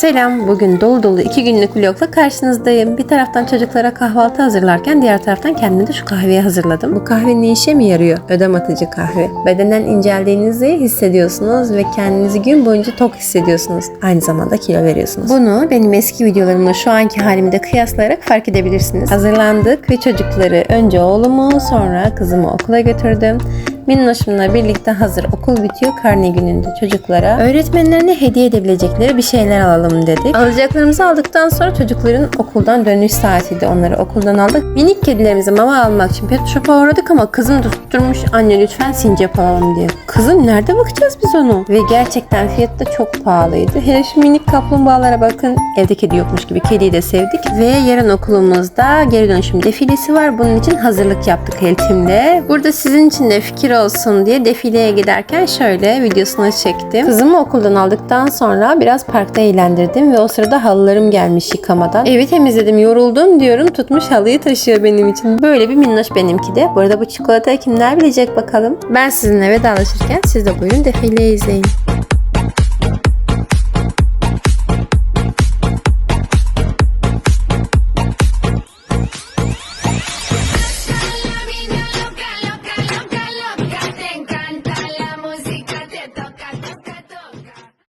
Selam, bugün dolu dolu iki günlük vlogla karşınızdayım. Bir taraftan çocuklara kahvaltı hazırlarken diğer taraftan kendime de şu kahveyi hazırladım. Bu kahve ne işe mi yarıyor? Ödem atıcı kahve. Bedenen inceldiğinizi hissediyorsunuz ve kendinizi gün boyunca tok hissediyorsunuz. Aynı zamanda kilo veriyorsunuz. Bunu benim eski videolarımla şu anki halimi de kıyaslayarak fark edebilirsiniz. Hazırlandık ve çocukları önce oğlumu sonra kızımı okula götürdüm. Minnoşumla birlikte hazır okul bitiyor karne gününde çocuklara öğretmenlerine hediye edebilecekleri bir şeyler alalım dedik. Alacaklarımızı aldıktan sonra çocukların okuldan dönüş saatiydi. Onları okuldan aldık. Minik kedilerimize mama almak için pet shop'a uğradık ama kızım tutturmuş anne lütfen sincap alalım diye. Kızım nerede bakacağız biz onu? Ve gerçekten fiyat da çok pahalıydı. Hele şu minik kaplumbağalara bakın. Evde kedi yokmuş gibi kediyi de sevdik. Ve yarın okulumuzda geri dönüşüm defilesi var. Bunun için hazırlık yaptık Eltim'le. Burada sizin için de fikir olsun diye defileye giderken şöyle videosunu çektim. Kızımı okuldan aldıktan sonra biraz parkta eğlendirdim ve o sırada halılarım gelmiş yıkamadan. Evi temizledim, yoruldum diyorum. Tutmuş halıyı taşıyor benim için. Böyle bir minnoş benimki de. Bu arada bu çikolatayı kimler bilecek bakalım. Ben sizinle vedalaşırken siz de buyurun defileyi izleyin.